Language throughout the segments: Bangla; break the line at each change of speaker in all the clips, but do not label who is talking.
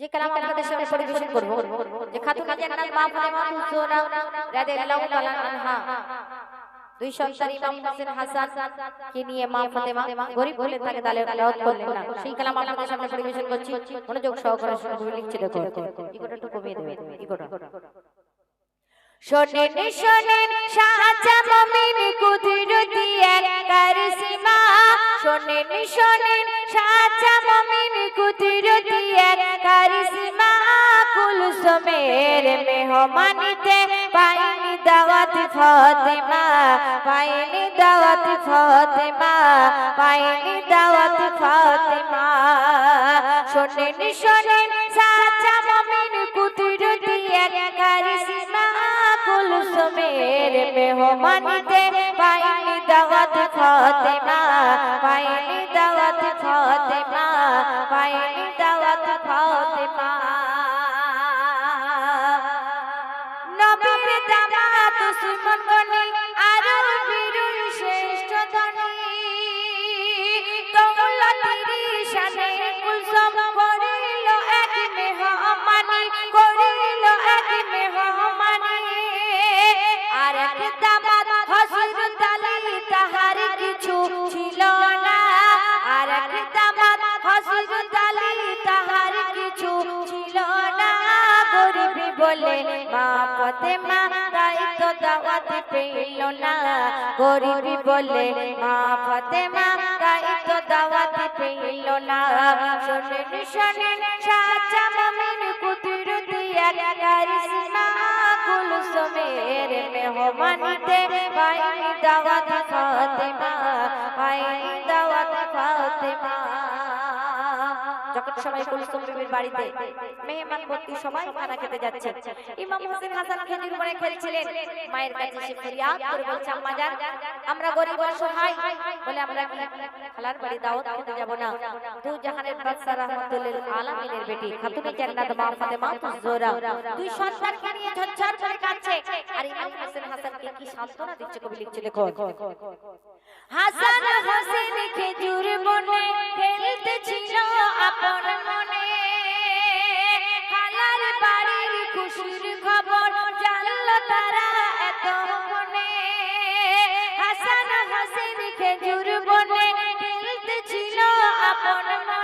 যে কালাম আপনাদের সামনে পরিবেশন করব যে খাতুন জান্নাত মা ফাতেমা তুজোরা রাদিয়াল্লাহু তাআলা আনহা। দুই সন্তান ইমাম হোসেন হাসান কে নিয়ে মা ফাতেমা গরিব বলে তাকে তালে করলেন না সেই কালাম আপনাদের সামনে পরিবেশন করছি। মনোযোগ সহকারে শুনে লিখছি দেখো। একটু কমিয়ে শোনেন শোনেন, সাজা মমিন কুদরতি এক কারিশমা শোনেন শোনেন, সাজা মমিন কুদরতি এক কারিশমা কুলসুমের মেহমানিতে পাইনি দাওয়াত ফাতেমা, পাইনি দাওয়াত ফাতেমা, পাইনি দাওয়াত ফাতেমা। শোনেন শোনেন মেহমানিতে ফাতেমা তাই তো দাওয়াত পেল না। গরিবি বলে, মা ফাতেমা, তাই তো দাওয়াত পেল না। শোনেন শোনেন সাচা মামিন কুদরতি মেহমানতে পাইনি দাওয়াত সবাই কুলসুম বিবির বাড়িতে। মেহমান ভর্তি সবাই খানা খেতে যাচ্ছে। ইমাম হোসেন হাসান খেজুর পরে খেলছিলেন। মায়ের কাছে সে ফরিয়াদ করে বলছে, আম্মা জান আমরা গরিব অসহায়। বলে, আমরা কি খালার বাড়ি দাওয়াত খেতে যাব না? দু জাহানের বাদশা রাহমাতুল্লিল আলামিনের বেটি খাতুনে জান্নাত মা ফাতেমা তুজোরা দুই সন্তানকে নিয়ে ঝরঝর করে কাঁদছে। আর ইমাম হোসেন হাসানকে কি সান্ত্বনা দিচ্ছে কবি লিখছে দেখো হাসান হোসেন খেজুর বনে খেলতেছিল আপন মনে। খালার বাড়ির খুশির খবর জানল তারা এত মনে। হাসান হোসেন খেজুর বনে খেলতেছিল আপন মনে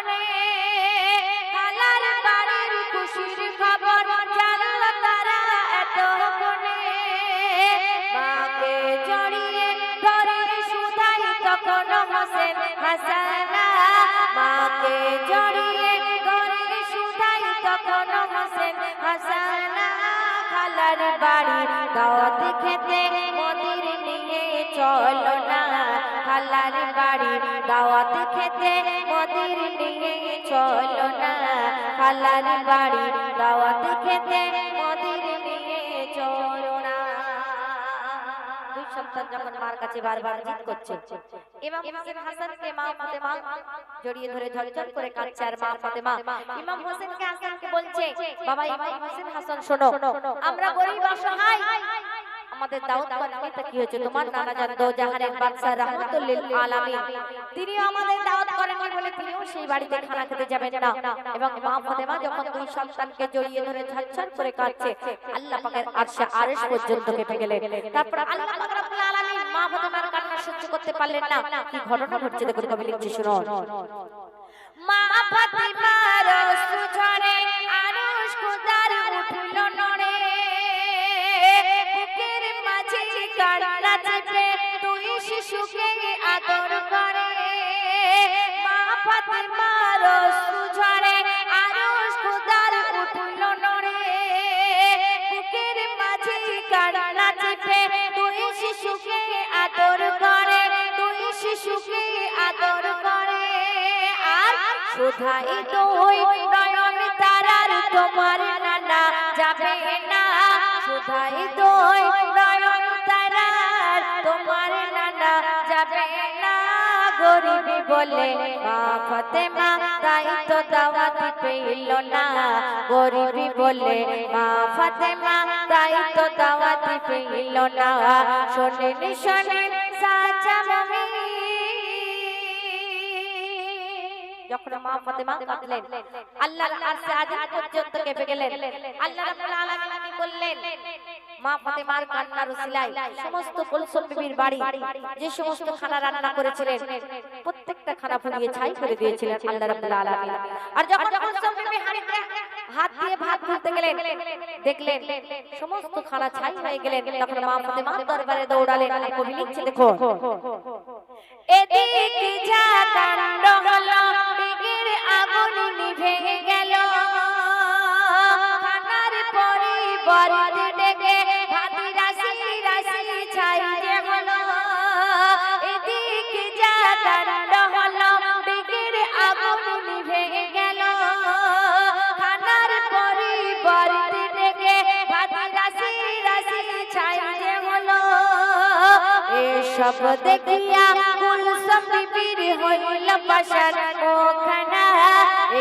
মাকে জড়িয়ে ধরে সুধাই তখন হোসেন হাসানা খালার বাড়ি। দাওয়াত খেতে মদির নিয়ে চলো না খালার বাড়ি। দাওয়াত খেতে মদির নিয়ে চলো না খালার বাড়ি। দাওয়াত খেতে সন্তান যখন মার কাছে বারবার জিদ করছে, ইমাম হোসেন হাসানকে মা ফাতেমা জড়িয়ে ধরে ঝরঝর করে কাঁদছে, আর মা ফাতেমা ইমাম হোসেনকে হাসানকে বলছে, বাবা, ইমাম হোসেন, হাসান, শোনো, আমরা গরিব অসহায়। আমাদের দাউদ পান্নিতে কি হয়েছে? তোমার নানা জান দো জাহানের বাদশা রাহমাতুল্লিল আলামিন তিনি আমাদের দাওয়াত করেননি বলে তিনিও সেই বাড়িতে খানা খেতে যাবেন না। এবং মা ফাতেমা যখন দুই সন্তানকে জড়িয়ে ধরে ঝরঝর করে কাঁদছে, আল্লাহ পাকের আরশে আরশ পর্যন্ত কেঁপে গেলেন। তারপর আল্লাহ পাক কান্না সহ্য করতে পারলেন না। কি ঘটনা ঘটছে দেখুন কবি লিখছে শুনুন। মা ফাতেমার আর শুধাই নয়ন তারার, তোমার নানা যাবে না। শুধাই তুই নয়ন তারার, তোমার নানা যাবে না। গরিবি বলে, মা ফাতেমা, তাই তো দাওয়াত পেল না। গরিবি বলে, মা ফাতেমা, তাই তো দাওয়াত পেল না। শোনেন শোনেন, সাচা মমি যখন মা ফাতেমা কাঁদলেন, আল্লাহর আরশে আজিম পর্যন্ত কেঁপে গেলেন। আল্লাহ রাব্বুল আলামিন বললেন, মা ফাতেমার কান্নার উসিলায় সমস্ত কুলসুম বিবির বাড়ি, যে সমস্ত খানা রান্না করেছিলেন, প্রত্যেকটা খানা ফুরিয়ে ছাই করে দিয়েছিলেন আল্লাহ রাব্বুল আলামিন। আর যখন কুলসুম বিবি হাড়িতে হাত দিয়ে ভাত তুলতে গেলেন, দেখলেন সমস্ত খানা ছাই হয়ে গেলেন। তখন মা ফাতেমা দরবারে দৌড়ালেন আর কবি লিখছে দেখো এদিকে যা কাণ্ড হলো কাণ্ড হলো দিগের আগুন নিভে গেল। খানার পরিবর্তে ডেকে ভাতি, রাশি রাশি ছাই যে হলো। এসব দেখিয়া কুলসম বিবির হইল পাশার ওখানা।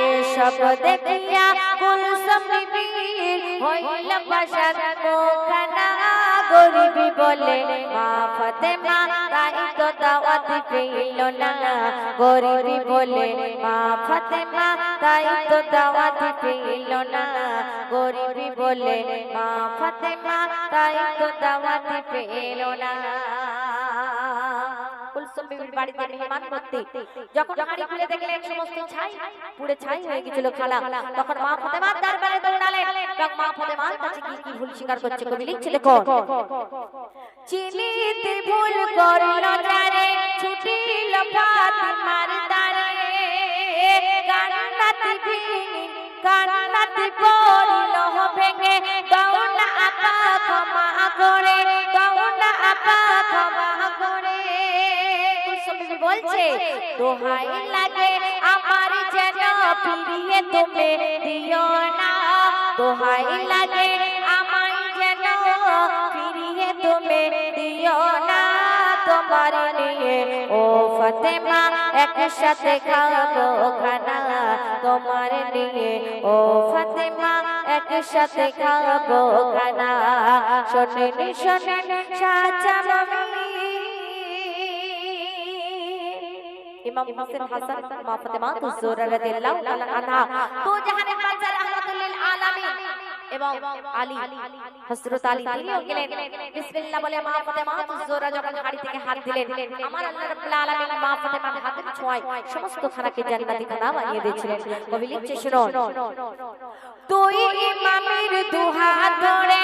এসব দেখিয়া কুলসম বিবির হইল পাশার ওখানা। গরিবি বলে, মা ফতেমা, তাই তো দাওয়াত পেল না। করিবি বলে, মা ফতেমা, তাই তো দাওয়াত পেল না। করিবি বলে, মা ফতেমা, তাই তো দাওয়াত পেল না। কুলসুম বিবির বাড়িতে মেহমান ভর্তি যখন হাঁড়ি খুলে দেখলেন সমস্ত ছাই পুড়ে ছাই হয়ে গেছিল খালা। তখন মা ফাতেমার দরবারে দৌড়ালেন। এবং মা ফাতেমার কাছে কি কি ভুল স্বীকার করছে কবি লিখছে দেখো চিনিতে ভুল করল যারে ছুটিল ফাতেমার দ্বারে কান্নাতে ভিনি কান্নাতে পড়িল ভেঙে। গৌনা আপা ক্ষমা করে। গৌনা আপা ক্ষমা করে। বলছে দোহাই লাগে আমার যেন ফিরিয়ে তুমি দিও না। দোহাই লাগে আমায় যেন ফিরিয়ে তুমি দিও না। তোমার নিয়ে ও ফতেমা একসাথে খাব খানা। তোমার নিয়ে ও ফতেমা একসাথে খাব খানা। শোনেন শোনেন সাচা ইমাম হোসেন হাসান মা ফাতেমা তুজোরা রাদিয়াল্লাহু তাআলা আনহা। তো জাহানের বাদশা রাহমাতুল আলামিন এবং আলী হযরত আলী তিনিও গেলেন। বিসমিল্লাহ বলে মা ফাতেমা তুজোরা যখন হাড়ি থেকে হাত দিলেন আমার আল্লাহ রাব্বুল আলামিন মা ফাতেমার হাতের ছোঁয়ায় সমস্ত খানাকে জান্নাতি খানা বানিয়ে দিয়েছিলেন। কবি লিখছে শুনুন তুই ইমামের দুহাত ধরে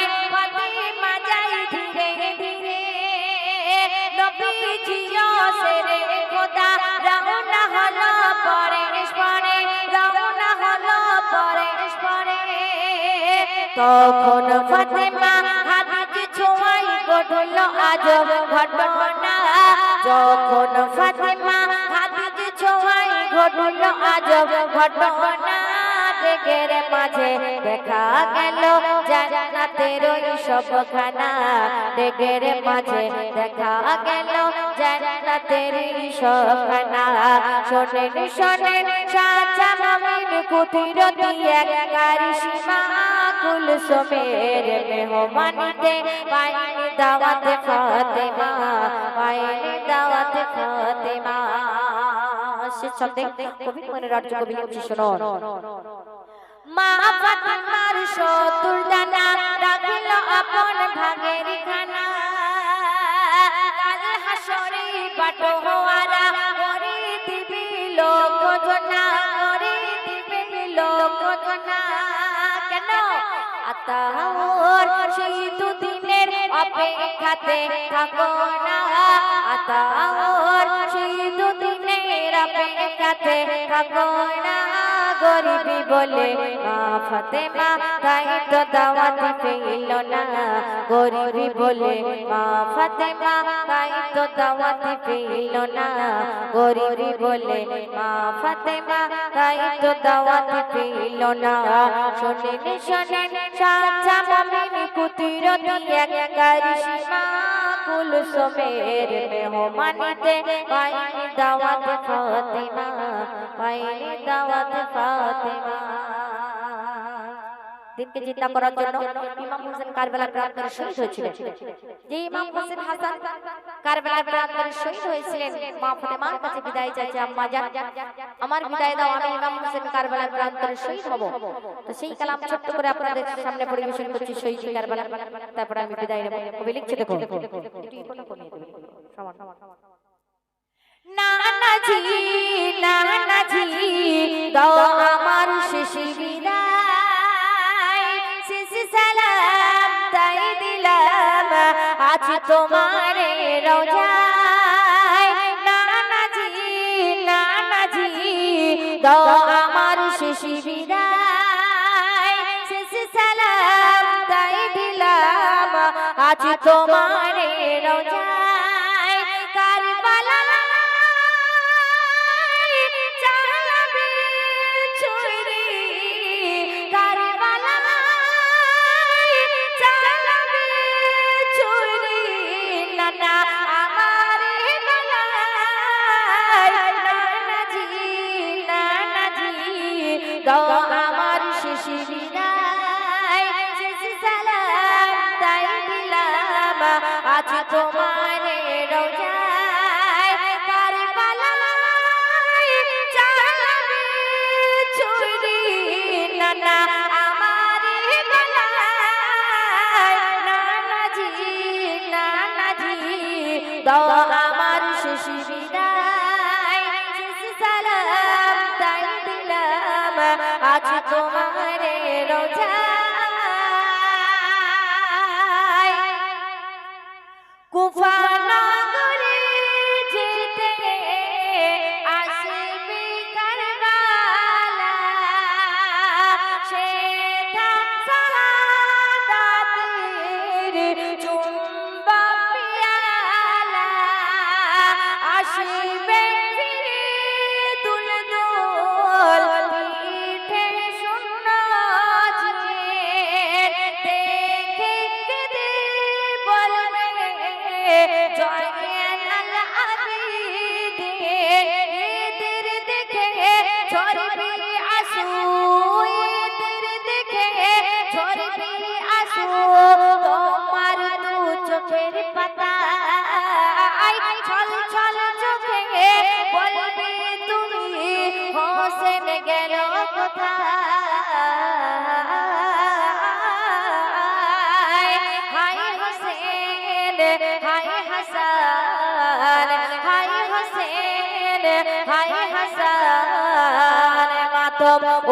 তখন ফাতেমা হাদিকে ছোঁয়াই ঘটল আজব ঘটনা। যখন ফাতেমা হাদিকে ছোঁয়াই ঘটল আজব ঘটনা। ডেকের মাঝে দেখা গেল জান্নাতের ওই সবখানা। ডেকের মাঝে দেখা গেল জান্নাতের ওই সবখানা। শোনেন শোনেন সাচা মামিন কুতির দিয়ে কারিশমা কুলসুমের মেহমানিতে পাইনি দাওয়াত ফাতেমা। পাইনি দাওয়াত ফাতেমা। সে ছন্দে কবি মনে রাজ্য কবি শুনুন মা ফাতেমার শত্রুর দানা রাখিল আপন ভাগের খানা। কাল হাসরে বাটো হওয়ারা করে দিবি লোক জনা করে দিবি লোক জনা কেন? আতাহর সেই দুদিনের অপেক্ষাতে থাকো না। আতাহর সেই দুদিনের অপেক্ষাতে থাকো না। গরিবি বলে, মা ফাতেমা, তাই তো দাওয়াত পেল না। গরিবি বলে, মা ফাতেমা, তাই তো দাওয়াত পেল না। গরিবি বলে, মা ফাতেমা, তাই তো দাওয়াত পেল না। শোনেন শোনেন সাচা মামিন কুতির দিয়ে কারিশমা। কুলসুমের মেহমানিতে পাইনি দাওয়াত ফাতেমা পাইনি দাওয়াত ফাতেমা। দিনকে চিন্তা করার জন্য ইমাম হোসেন কারবালার প্রান্তরে শহীদ হয়েছিলেন। যে ইমাম হোসেন হাসান কারবালার প্রান্তরে শহীদ হয়েছিলেন মা ফাতেমার কাছে বিদায় চাইছে আম্মা জান আমার বিদায় দাও আমি ইমাম হোসেন কারবালার প্রান্তরে শহীদ হব। তো সেই কালাম ছোট্ট করে আপনাদের সামনে পরিবেশন করছি শহীদ কারবালা। তারপরে আমি বিদায় নেব। কবি লিখছে দেখো নানাজি নানাজি দাও তোমার রোজায়। নানাজি নানাজি দাও আমার শিশি বিদায়। শেষ সালাম তাই দিলাম আজ তোমার আজ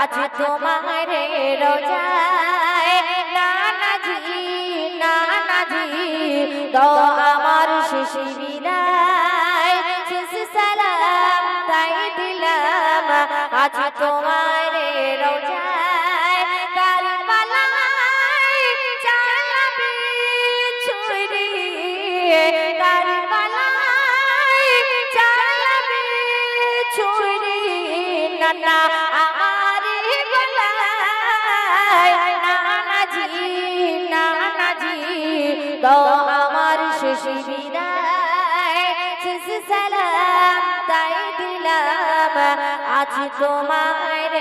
আজ তোমার রোজায়। নানাজি নানাজি তো আমার শেষ বিদায়। সালাম তাই দিলাম, আজ তোমার রোজায়। আজ তোমার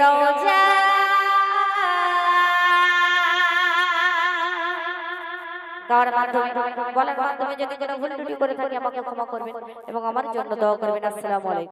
রোজা। গাওয়ার মাধ্যমে, বলার যদি ভুল করে থাকি, আমাকে ক্ষমা করবেন এবং আমার জন্য দোয়া করবেন। আসসালামু আলাইকুম।